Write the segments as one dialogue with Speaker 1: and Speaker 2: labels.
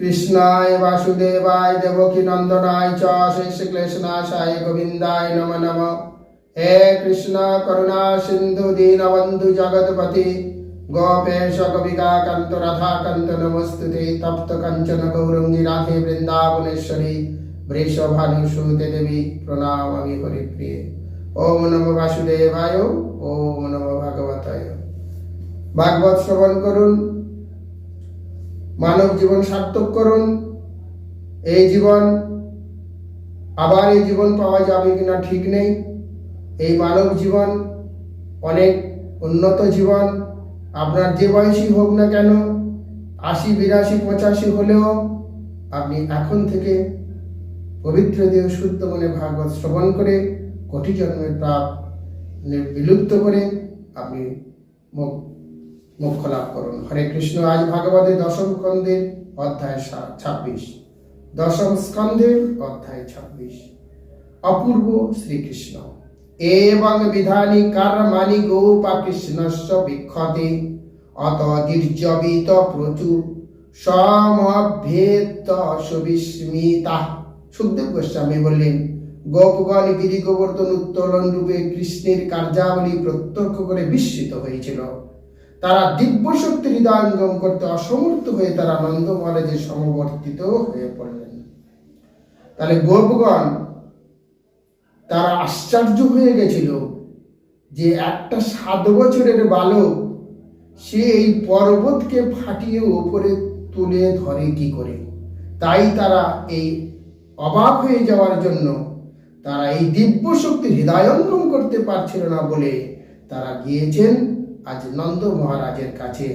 Speaker 1: কৃষ্ণায় বাসুদেবায় দেবকী নন্দনায় চ শ্রীশ্রীকৃষ্ণাশায় গোবিন্দায় নম নম। হে কৃষ্ণ করুণা সিন্ধু দীনবন্ধু জগৎপতি, গোপেশ কবিকা কান্ত রাধা কান্ত নমস্তুতে। তপ্ত কাঞ্চন গৌরঙ্গী রাধে বৃন্দাবনেশ্বরী বৃষভানুসুতে দেবী প্রণামামি হরিপ্রিয়ে। ওম নম বাসুদেবায়, ওম নম ভাগবতায়। ভাগবত শ্রবণ করুন। মানব জীবন সার্থক করুন। এই জীবন, আবার এই জীবন পাওয়া যাবে কিনা ঠিক নেই। এই মানব জীবন অনেক উন্নত জীবন। আপনার যে বয়সী হোক না কেন, আশি, বিরাশি, পঁচাশি হলেও আপনি এখন থেকে পবিত্র দেহ শুদ্ধ মনে ভাগবত শ্রবণ করে কোটি জন্মের পাপ বিলুপ্ত করে আপনি মুখ মোক্ষ লাভ করুন হরে কৃষ্ণ, আজ ভাগবতের দশম স্কন্ধের অধ্যায় ছাব্বিশ। দশম স্কন্ধের অধ্যায় ছাব্বিশ। অপূর্ব শ্রীকৃষ্ণ, এবং বিধানি কর্মাণি গোপা কৃষ্ণস্য বিক্ষতে অত দীর্যবিত প্রচুর সমভেদ সুবিস্মিতা। সুখদেব গোস্বামী বললেন, গোপগণ গিরি গোবর্ধন উত্তোলন রূপে কৃষ্ণের কার্যাবলী প্রত্যক্ষ করে বিস্মিত হয়েছিল। তারা দিব্য শক্তি হৃদয়ঙ্গম করতে অসমর্থ হয়ে তারা আনন্দ মহারাজে সমবর্তিত হয়ে পড়লেন। তাহলে গোপগণ, তারা আশ্চর্য হয়ে গেছিল যে একটা সাত বছরের বালক সে এই পর্বতকে ফাটিয়ে ওপরে তুলে ধরে কি করে? তাই তারা এই অবাক হয়ে যাওয়ার জন্য তারা এই দিব্য শক্তি হৃদয়ঙ্গম করতে পারছিল না বলে তারা গিয়েছেন আজ নন্দ মহারাজের কাছে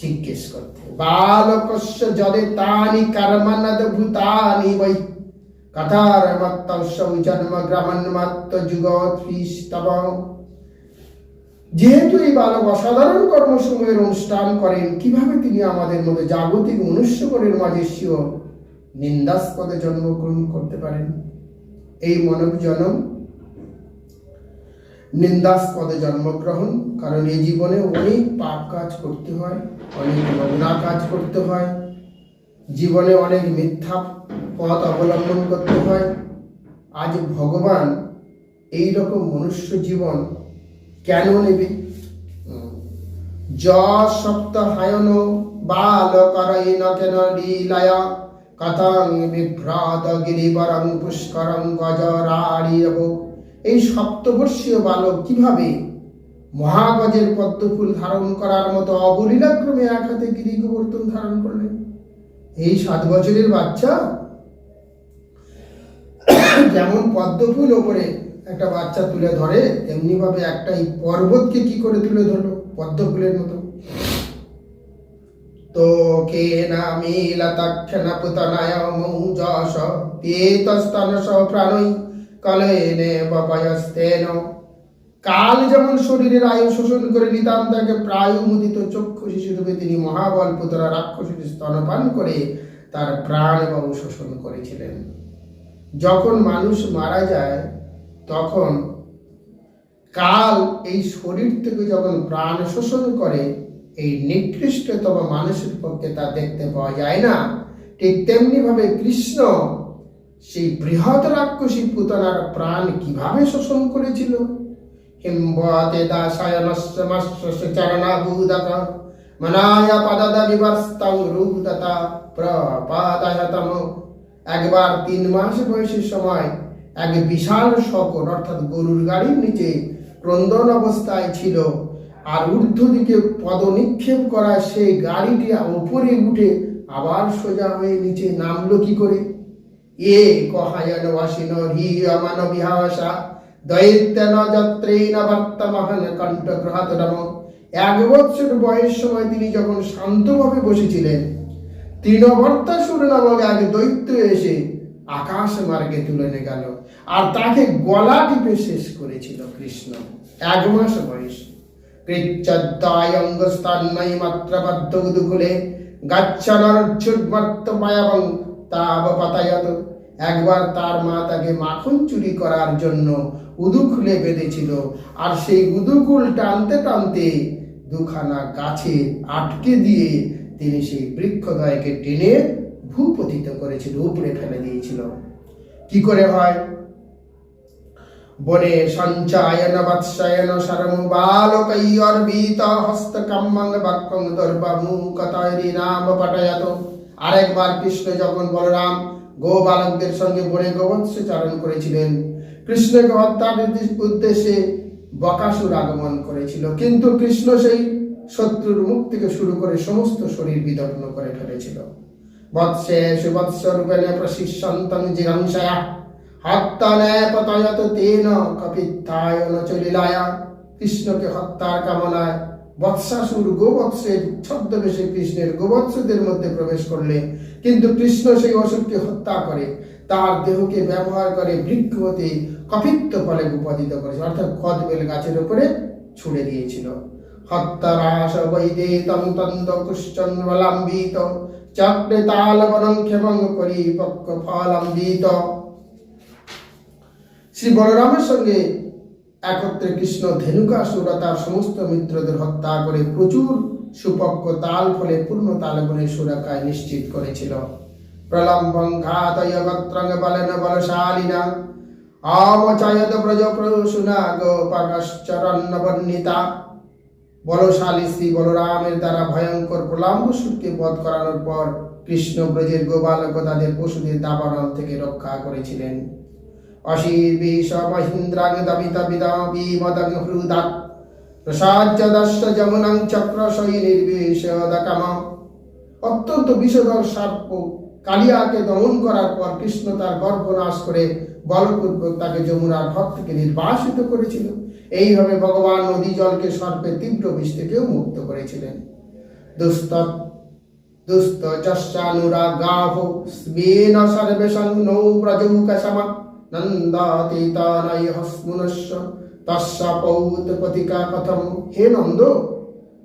Speaker 1: জিজ্ঞেস করতে, বালকস্য জলে তানি কর্মনদ ভূতানি বৈ। কথার মত্তস্য জন্ম মত্ত যুগত্রিস্তব যেহেতু এই বালক অসাধারণ কর্মসমূহের অনুষ্ঠান করেন, কীভাবে তিনি আমাদের মধ্যে জাগতিক মনুষ্যকরের মাঝে স্বীয় নিন্দাস্পদে জন্মগ্রহণ করতে পারেন? এই মানব জন্ম নিন্দাস্পদে জন্মগ্রহণ, কারণ এই জীবনে অনেক পাপ কাজ করতে হয়, অনেক নোংরা কাজ করতে হয়, জীবনে অনেক মিথ্যা পথ অবলম্বন করতে হয়। আজ ভগবান এই রকম মনুষ্য জীবন কেন নেবে? য সপ্তাহায়ন বাল করইন কেন লীলায়? কথং বিভ্রাত গিরিবরং পুষ্করং গজরাড়িরব এই সপ্তবর্ষীয় বালক কীভাবে মহাগজের পদ্মফুল ধারণ করার মতো অবলীলাক্রমে এক হাতে গিরি গোবর্ধন ধারণ করলেন? এই সাত বছরের বাচ্চা যেমন পদ্মফুল ওপরে একটা বাচ্চা তুলে ধরে তেমনি ভাবে একটা এই পর্বতকে কি করে তুলে ধরলো? পদ্মফুলের মতো। তো কে নামি লতাক্ষণ পুতনায় মৌজস পেতস্তন প্রাণই কলেনে বয়স্তেন কাল যেমন শরীরের আয়ু শোষণ করে নিতাম, তাকে প্রায় মুদিত চক্ষু শিশুরূপে তিনি মহাবল পুতরা রাক্ষসীর স্তনপান করে তার প্রাণ এবং শোষণ করেছিলেন। যখন মানুষ মারা যায়, তখন কাল এই শরীর থেকে যখন প্রাণ শোষণ করে, এই নিকৃষ্টতম মানুষের পক্ষে তা দেখতে পাওয়া যায় না। ঠিক তেমনি ভাবে কৃষ্ণ সেই বৃহৎ রাক্ষসী পুতনার প্রাণ কীভাবে শোষণ করেছিল? হিম্বতে চরণাভূদক মনায় পদদ বিবস্তং রূপদতা, প্রপাদায়তম। একবার তিন মাস বয়সের সময় এক বিশাল শকট অর্থাৎ গরুর গাড়ির নিচে ক্রন্দন অবস্থায় ছিল। আর ঊর্ধ্ব দিকে পদ নিক্ষেপ করা সেই গাড়িটি উপরে উঠে আবার সোজা হয়ে নিচে নামলো কি করে? কহায়ন বাসিন হি অমান বিহাসা দৈত্যন যত্রেন বর্তমান কণ্ঠ গ্রহাতরম এক বছর বয়স সময় তিনি যখন শান্তভাবে বসেছিলেন তৃণবর্তাসুর নামক এক দৈত্য এসে আকাশ মার্গে তুলে নিয়ে গেল আর তাকে গলা টিপে শেষ করেছিল কৃষ্ণ। এক মাস বয়স। কৃচ্ছদ্দায় অঙ্গস্থান্নয় মাত্র বদ্ধ উদুকুলে গাচ্ছানর্যুর্মর্তমায়াবং তাব পাতায়ত একবার তার মা তাকে মাখন চুরি করার জন্য উদু খুলে বেঁধেছিল আর সেই উদুকুল টানতে টানতে দুখানা গাছে আটকে দিয়ে তিনি সেই বৃক্ষদয়কে টেনে ভূপতিত করেছিল উপরে ফেলে দিয়েছিল। কি করে হয়? বনে সঞ্চায়ন বৎসায়ন শরম বালকৈর্বীত হস্তকাম্মং বাক্যং দুর্বামুকতৈরি নাম পটয়ত। আরেকবার কৃষ্ণ যখন বলরাম গো বালকদের সঙ্গে বনে গোবৎস চারণ করেছিলেন, কৃষ্ণকে হত্যার উদ্দেশ্যে বকাসুর আগমন করেছিল। কিন্তু কৃষ্ণ সেই শত্রুর মুখ থেকে শুরু করে সমস্ত শরীর বিদগ্ন করে ফেলেছিল। বৎসে সুবৎস রূপেণ প্রশিষ্যন্তং জিঘংসয়া হত্যানে পতয়ত তেন কপিত্থায়ন চলিলায়া, কৃষ্ণকে হত্যার কামনায় বৎসাসুর গোবৎসের ছদ্মবেশে কৃষ্ণের গোবৎসদের মধ্যে প্রবেশ করলে, কিন্তু কৃষ্ণ সেই অসুরকে হত্যা করে, তার দেহকে ব্যবহার করে বৃক্ষ হতে কপিত্ত ফলে উপদিত করেছে, অর্থাৎ কদবেল গাছের উপরে ছুড়ে দিয়েছিল। হত্যারাস বৈদে তম তন্দ কুশ্চন্দ্রলাম্বিত চক্রে তালবনং ক্ষেমং পরিপক্ক ফলাম্বিত। শ্রী বলরামের সঙ্গে একত্রে কৃষ্ণ ধেনুকাসুর তার সমস্ত মিত্রদের হত্যা করে প্রচুর সুপক্ক তাল ফলে পূর্ণ তালবনের সুরকায় নিশ্চিত করেছিল। প্রলম্বং ঘাতয় বলেন বলশালিনা আমচয়ত ব্রজ প্রসুনা গোপাকশ্চরণ্য বর্ণিতা। বলশালী শ্রী বলরামের দ্বারা ভয়ঙ্কর প্রলম্বসুরকে বধ করানোর পর কৃষ্ণ ব্রজের গোবালক তাদের পশুদের দাবানল থেকে রক্ষা করেছিলেন। চক্র অত্যন্ত বিষধর সাপ কালিয়াকে দমন করার পর কৃষ্ণ তার গর্ভ নাশ করে বলপূর্বক তাকে যমুনার হাত থেকে নির্বাসিত করেছিল। এইভাবে ভগবান নদী জলকে সর্পের তীব্র বিষ থেকেও মুক্ত করেছিলেন। দুস্ত দুস্ত চশ্চানুরাগাভ স্মেন সর্বেশং নৌ প্রজৌকসমা হে নন্দ,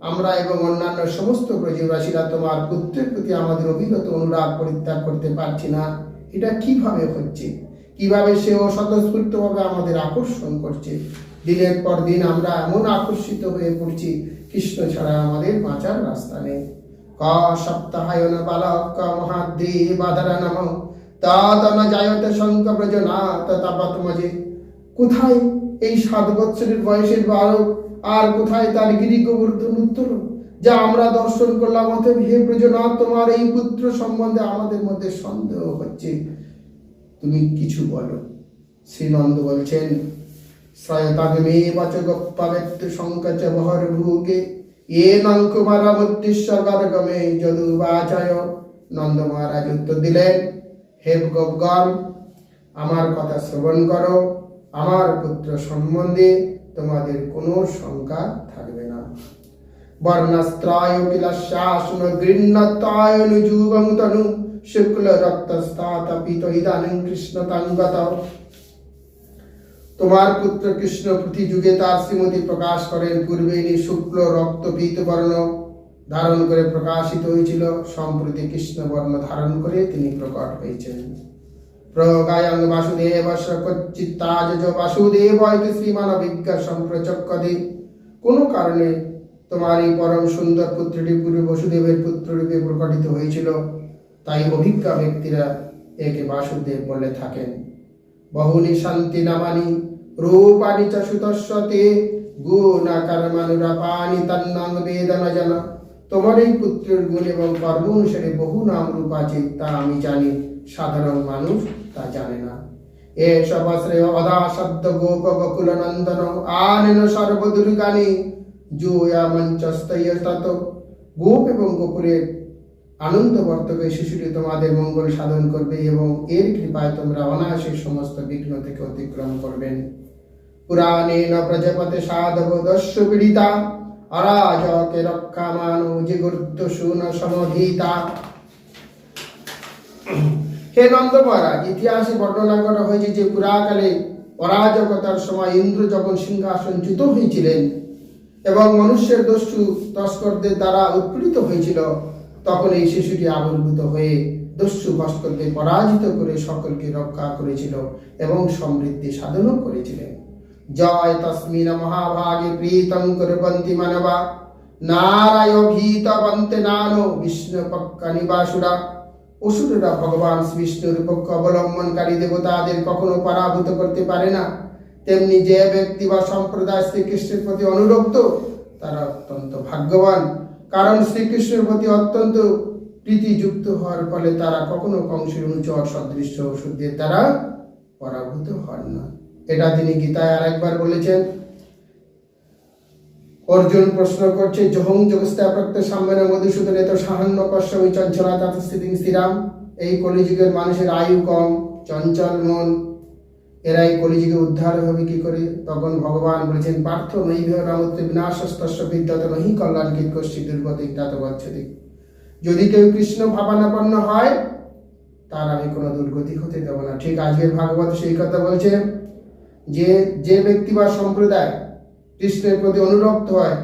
Speaker 1: আমরা এবং অন্যান্য সমস্ত ব্রজবাসীরা তোমার পুত্রের প্রতি আমাদের অনুরাগ পরিত্যাগ করতে পারছি না। এটা কীভাবে হচ্ছে? কীভাবে সেও স্বতঃস্ফূর্তভাবে আমাদের আকর্ষণ করছে? দিনের পর দিন আমরা এমন আকর্ষিত হয়ে পড়ছি, কৃষ্ণ ছাড়া আমাদের বাঁচার রাস্তা নেই। ক সপ্তাহায়ন বালক ক মহাদ্রি বাধারা নাম তাতন জায়তে শঙ্ক ব্রজনাথ তাপাত মজে কোথায় এই সাত বৎসরের বয়সের বালক? আর কোথায় তার গিরি গোবর্ধন যা আমরা দর্শন করলাম, অতএব হে ব্রজনাথ, তোমার এই পুত্র সম্বন্ধে আমাদের মধ্যে সন্দেহ হচ্ছে। তুমি কিছু বলো। শ্রীনন্দ বলছেন ভূগে এ নন্দ মহারাজ উত্তর দিলেন হে গোপগণ আমার কথা শ্রবণ করো। আমার পুত্র সম্বন্ধে তোমাদের কোনো শঙ্কা থাকবে না। শুক্ল রক্তস্তাত পিত ইদানিং কৃষ্ণ তোমার পুত্র কৃষ্ণ প্রতি যুগে তার শ্রীমতী প্রকাশ করেন পূর্বে শুক্ল রক্ত পীত বর্ণ ধারণ করে প্রকাশিত হয়েছিল। সম্প্রতি কৃষ্ণ বর্ণ ধারণ করে তিনি প্রকট হয়েছেন। প্রগায়ং বাসুদেব কচ্চিত্তাজ বাসুদেব শ্রীমান অভিজ্ঞা সম্প্রচক্ষদে। কোনো কারণে তোমার এই পরম সুন্দর পুত্রটি পূর্বে বসুদেবের পুত্ররূপে প্রকটিত হয়েছিল। তাই অভিজ্ঞা ব্যক্তিরা একে বাসুদেব বলে থাকেন। বহুনি শান্তি নামানি, রূপানি চ সুতস্বতে। গুণাকার মানুরাপানি তন্নাং বেদন জন। তোমার এই পুত্রের গুণ এবং কর্ম অনুসারে বহু নাম রূপ আছে, তা আমি জানি। সাধারণ মানুষ তা জানে না। এসব আশ্রয় অধা শব্দ গোপ গকুল নন্দন আনেন সর্বদুর্গানি জুয়া মঞ্চস্তয় তত। গোপ এবং গোকুলের আনন্দ বর্তকে শিশুটি তোমাদের মঙ্গল সাধন করবে এবং এর কৃপায় তোমরা অনায়াসে সমস্ত বিঘ্ন থেকে অতিক্রম করবেন পুরাণে ন প্রজাপতি সাধব দস্যু পীড়িতা অরাজকে রক্ষা মানো জিগুর্দ শুন সমধীতা হে নন্দ মহারাজ ইতিহাসে বর্ণনা করা হয়েছে যে পুরাকালে অরাজকতার সময় ইন্দ্র যখন সিংহাসনচ্যুত হয়েছিলেন এবং মনুষ্যের দস্যু তস্করদের দ্বারা উৎপীড়িত হয়েছিল, তখন এই শিশুটি আবির্ভূত হয়ে দস্যু ভাস্করকে পরাজিত করে সকলকে রক্ষা করেছিল এবং সমৃদ্ধি সাধনও করেছিলেন। জয় তস্মিন মহাভাগে প্রীতং কুরবন্তি মানবা। নারায় ভীত বন্তে নানো বিষ্ণু পক্কা নিবাসুরা। অসুরেরা ভগবান বিষ্ণুর পক্ষ অবলম্বনকারী দেবতাদের কখনো পরাভূত করতে পারে না। তেমনি যে ব্যক্তি বা সম্প্রদায় শ্রীকৃষ্ণের প্রতি অনুরক্ত, তারা অত্যন্ত ভাগ্যবান। কারণ শ্রীকৃষ্ণের প্রতি অত্যন্ত প্রীতিযুক্ত হওয়ার ফলে তারা কখনো কংসের উঁচু অসদৃশ্য ওষুধের দ্বারা পরাভূত হন না। এটা তিনি গীতায় আরেকবার বলেছেন। অর্জুন প্রশ্ন করছে, জহং জগস্থাপত্য সাম্যনে মধুসূদন এত সাহান্য কশ্যমি চঞ্চলা তথা স্থিতি স্থিরাম। এই কলিযুগের মানুষের আয়ু কম, চঞ্চল মন। এরাই কলিযুগে উদ্ধার হবে কি করে? তখন ভগবান বলেছেন, পার্থ নৈভ নামত্রে বিনাশস্তস্য বিদ্যত নহি কল্যাণ গীত কষ্টি দুর্গতি তাত গচ্ছতি যদি কেউ কৃষ্ণ ভাবানাপন্ন হয়, তার আমি কোনো দুর্গতি হতে দেব না। ঠিক আজকের ভাগবত সেই কথা বলছে। যে যে ব্যক্তি বা সম্প্রদায় কৃষ্ণের প্রতি অনুরক্ত হয়,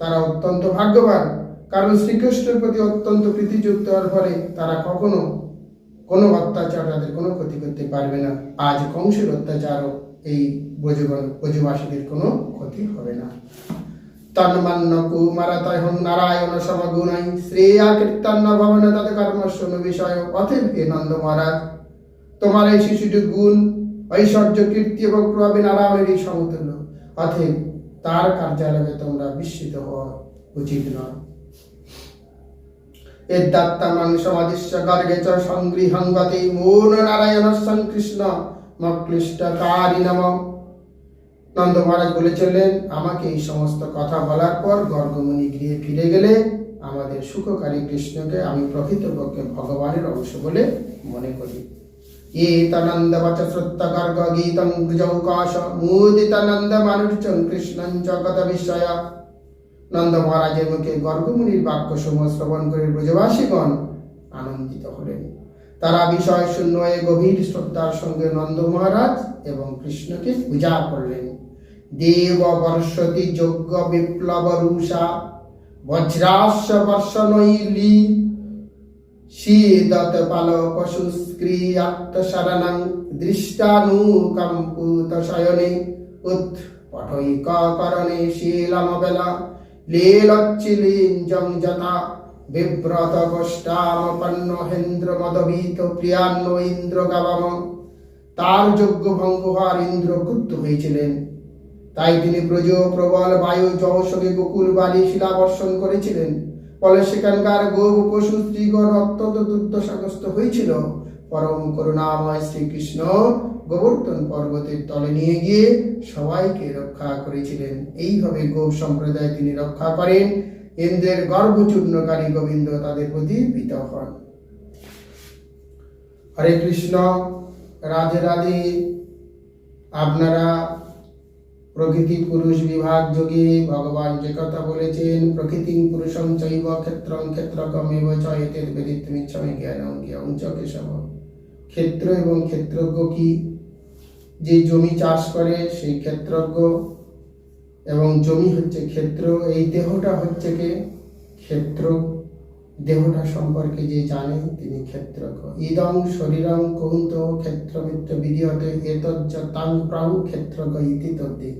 Speaker 1: তারা অত্যন্ত ভাগ্যবান। কারণ শ্রীকৃষ্ণের প্রতি অত্যন্ত প্রীতিযুক্ত হওয়ার ফলে তারা কখনো কোনো অত্যাচার তাদের কোনো ক্ষতি করতে পারবে না। আজ কংসের অত্যাচারও এই ব্রজগণ, ব্রজবাসীদের কোনো ক্ষতি হবে না। তন্মান্য কুমারতয় হন নারায়ণ সমগুণাই শ্রেয়া কীর্তন্য ভবন তত কর্মস্বন বিষয় হে নন্দ মহারাজ, তোমার এই শিশুটির গুণ ঐশ্বর্য, কীর্তি এবং প্রভাবে নারায়ণেরই সমতুল্য। অতএব তার কার্যালয়ে তোমরা বিস্মিত হওয়া উচিত নয়। এদ্দাত্তামাং সমাদিশ্য গর্গে চ সংগৃহং গতে মূল নারায়ণ সংকৃষ্ণ মক্লিষ্টকারী নম। নন্দ মহারাজ বলেছিলেন, আমাকে এই সমস্ত কথা বলার পর গর্গমুনি গৃহে ফিরে গেলে আমাদের সুখকারী কৃষ্ণকে আমি প্রকৃতপক্ষে ভগবানের অংশ বলে মনে করি। এতানন্দ বচ শ্রুত্ত গর্গ গীতং ব্রজৌকাশ মুদিতানন্দ মানুষং কৃষ্ণং জগত বিস্ময় নন্দ মহারাজের মুখে গর্গমুনির বাক্য সমূহ শ্রবণ করে ব্রজবাসীগণ আনন্দিত হলেন। তারা বিষয় শূন্য হয়ে গভীর শ্রদ্ধার সঙ্গে নন্দ মহারাজ এবং কৃষ্ণকে পূজা করলেন। দেব বর্ষতি যজ্ঞ বিপ্লব রুষা বজ্রাস্য বর্ষণৈলি শীতত পাল পশু স্ক্রিয়াত্ত শরণং দৃষ্টানুকম্পুত শয়নে উৎপঠৈক করণে শীলমবেলা লীলচ্চিলিঞ্জং যথা বিব্রত কষ্টামপন্ন হেন্দ্র মদভীত প্রিয়ান্ন ইন্দ্র গাবাম তার যোগ্য ভঙ্গ হওয়ার ইন্দ্র ক্রুদ্ধ হয়েছিলেন। তাই তিনি ব্রজ প্রবল বায়ু জহসকে গোকুল বালি শিলা বর্ষণ করেছিলেন। ফলে সেখানকার গো পশু স্ত্রীগণ অত্যন্ত দুর্দশাগ্রস্ত হয়েছিল। পরম করুণাময় শ্রীকৃষ্ণ গোবর্ধন পর্বতের তলে নিয়ে গিয়ে সবাইকে রক্ষা করেছিলেন। এইভাবে গো সম্প্রদায় তিনি রক্ষা করেন। ইন্দ্রের গর্ভচূর্ণকারী গোবিন্দ তাদের প্রতি পিত হন। হরে কৃষ্ণ, রাধে রাধে। আপনারা প্রকৃতি পুরুষ বিভাগ যোগে, ভগবান যে কথা বলেছেন, প্রকৃতি পুরুষং চৈব ক্ষেত্রং ক্ষেত্রকমেব চয়েতে বেদিত্বমিচ্ছমে জ্ঞানং জ্ঞান চ কেশব। ক্ষেত্র এবং ক্ষেত্রজ্ঞ কি? যে জমি চাষ করে, সেই ক্ষেত্রজ্ঞ। এবং জমি হচ্ছে ক্ষেত্র, এই দেহটা হচ্ছে কে? ক্ষেত্র। দেহটা সম্পর্কে যে জানে, তিনি ক্ষেত্রজ্ঞ। ইদং শরীরং কৌন্ত ক্ষেত্রমিত্র বিধিয়তে এতজ্জ তাং প্রাহু ক্ষেত্রজ্ঞ ইতি তদ্দি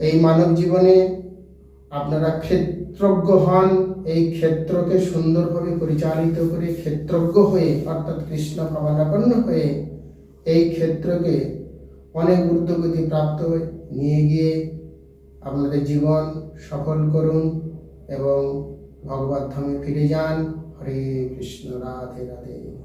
Speaker 1: এই মানব জীবনে আপনারা ক্ষেত্রজ্ঞ হন, এই ক্ষেত্রকে সুন্দরভাবে পরিচালিত করে ক্ষেত্রজ্ঞ হয়ে, অর্থাৎ কৃষ্ণ ভাবনাপন্ন হয়ে, এই ক্ষেত্রকে অনেক ঊর্ধ্বগতি প্রাপ্ত নিয়ে গিয়ে আপনাদের জীবন সফল করুন এবং ভগবত ধামে ফিরে যান। হরে কৃষ্ণ রাধে রাধে।